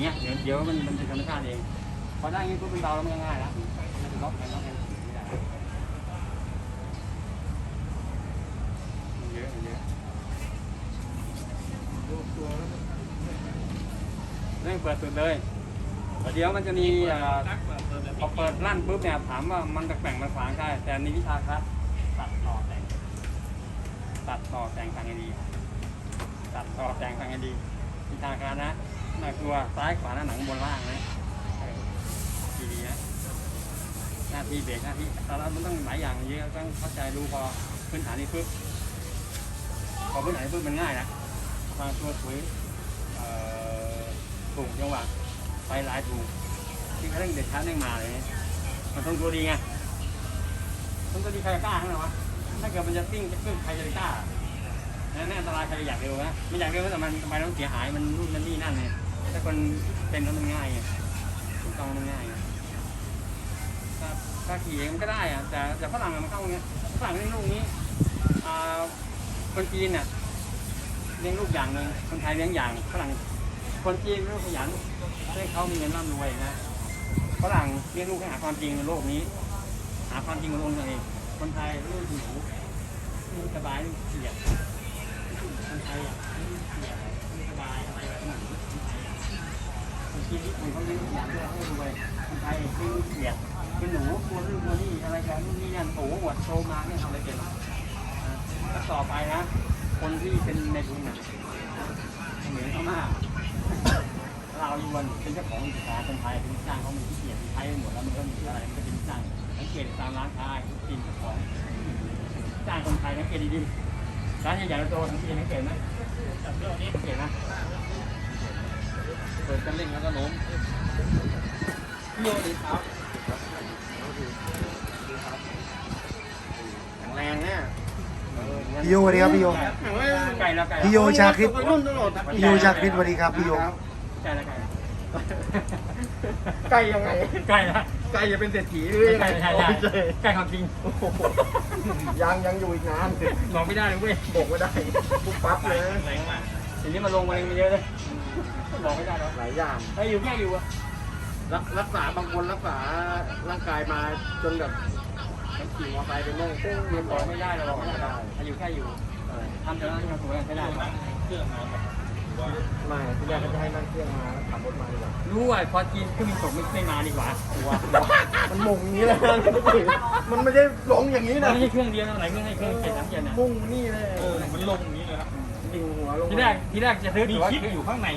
เงี้ยเดี๋ยวเดี๋ยวมันมันเป็นธรรมชาติเองพอได้อย่างนี้ปุ๊บมันเบาแล้วมันง่ายแล้วมันล็อกไปล็อกไปไม่ได้มันเยอะมันเยอะเร่งเปิดสุดเลยเดี๋ยวมันจะมีพอเปิดลั่นปุ๊บเนี่ยถามว่ามันแปลงมันขวางได้แต่ในวิชาคลาสตัดต่อแต่งตัดต่อแต่งทางให้ดี ตัดต่อแต่งทางให้ดีวิชาการนะ น่ากลัวซ้ายขวาหน้าหนังบนล่างนะดีดีนะหน้าที่เบรกหน้าที่แต่ละมันต้องหลายอย่างเยอะต้องเข้าใจรู้พอพื้นฐานนี้ปุ๊บพอพื้นฐานนี้ปุ๊บมันง่ายนะวางตัวสวยเอ่อถูกจังหวะไปหลายถูกที่เขาเร่งเด็ดชัดเร่งมาเลยมันต้องตัวดีไงต้องตัวดีใครกล้าข้างหรอวะถ้าเกิดมันจะติ้งจะขึ้นใครจะกล้านั่นอันตรายใครอยากเร็วนะไม่อยากเร็วแต่มันทำไมต้องเสียหายมันนู่นนั่นนี่นั่นเนี่ย ถ้าคนเป็นแล้วมันง่ายไงถูกต้องมันง่ายไงถ้าถ้าขี่เองมันก็ได้อะแต่แต่ฝรั่งอะมันเข้าอย่างเงี้ยฝรั่งเลี้ยงลูกนี้อ่าคนจีนเนี่ยเลี้ยงลูกอย่างหนึ่งคนไทยเลี้ยงอย่างฝรั่งคนจีนเลี้ยงลูกขยันให้เขามีเงินร่ำรวยนะฝรั่งเลี้ยงลูกให้หาความจริงในโลกนี้ หาความจริงของตัวเองคนไทยเลี้ยงลูกหนูสบายเสียดคน อย่รวยคนไทยเลี้ยงเกียดเป็นหนูตัวนู่นตัวนี่อะไรกันนู่นนี่นั่นโอ้โหหวดโชว์มาเนี่ยทำอะไรเป็นกอะแล้วต่อไปนะ คนที่เป็นในทุนอะเหมือนเขามากเรายวันเป็นเจ้าของกิจการคนไทยเป็นจ้างเขามีที่เกียรติไทยหมดแล้วมันก็มีอะไรมันก็เป็นจ้างสังเกตตามร้านค้ากินเจ้าของจ้างคนไทยสังเกตดีๆร้านใหญ่ๆโตๆทั้งทีไม่เก่งนะจับเรื่องนี้สังเก่งนะเปิดกันเร่งแล้วก็ล้ม พี่โยดีครับแข็งแรงเนี่ยพี่โยสวัสดีครับพี่โยไก่แล้วไก่พี่โยชาคริตวัยรุ่นตลอดพี่โยชาคริตสวัสดีครับพี่โย ไก่แล้วไก่ไก่ยังไง ไก่ละไก่จะเป็นเศรษฐีหรือยังไงใช่ใช่ใช่ไก่ของจริงยังยังอยู่อีกนานบอกไม่ได้เลยเว้ยบอกไม่ได้ปุ๊บปั๊บเลยแรงมากทีนี้มาลงมาเองมาเยอะเลยบอกไม่ได้หรอกหลายอย่างถ้าอยู่แค่อยู่อะ รักรักษาบางคนรักษาร่างกายมาจนแบบมันขี่มอเตอร์ไซค์ไปโน่งปุ้งเรียบบร้อกไม่ได้เราบอกไม่ได้ถ้าอยู่แค่อยู่ทำแต่ละที่มันสวยใช้ได้ไม่ที่แรกก็จะให้นั่งเครื่องมาขับรถมาดีกว่ารู้ว่าพอจีนเครื่องบินตกไม่ไม่มาดีกว่าตัวมันมุงอย่างนี้เลยนะมันไม่ได้ลงอย่างนี้นะไม่ใช่เครื่องเดียวนะไหนเครื่องให้เครื่องเจ็ดสามเจ็ดนะมุ่งนี่เลยมันลงอย่างนี้เลยครับดิ่งหัวลงทีแรกที่แรกจะซื้อมีตั๋วคลิปอยู่ข้างใน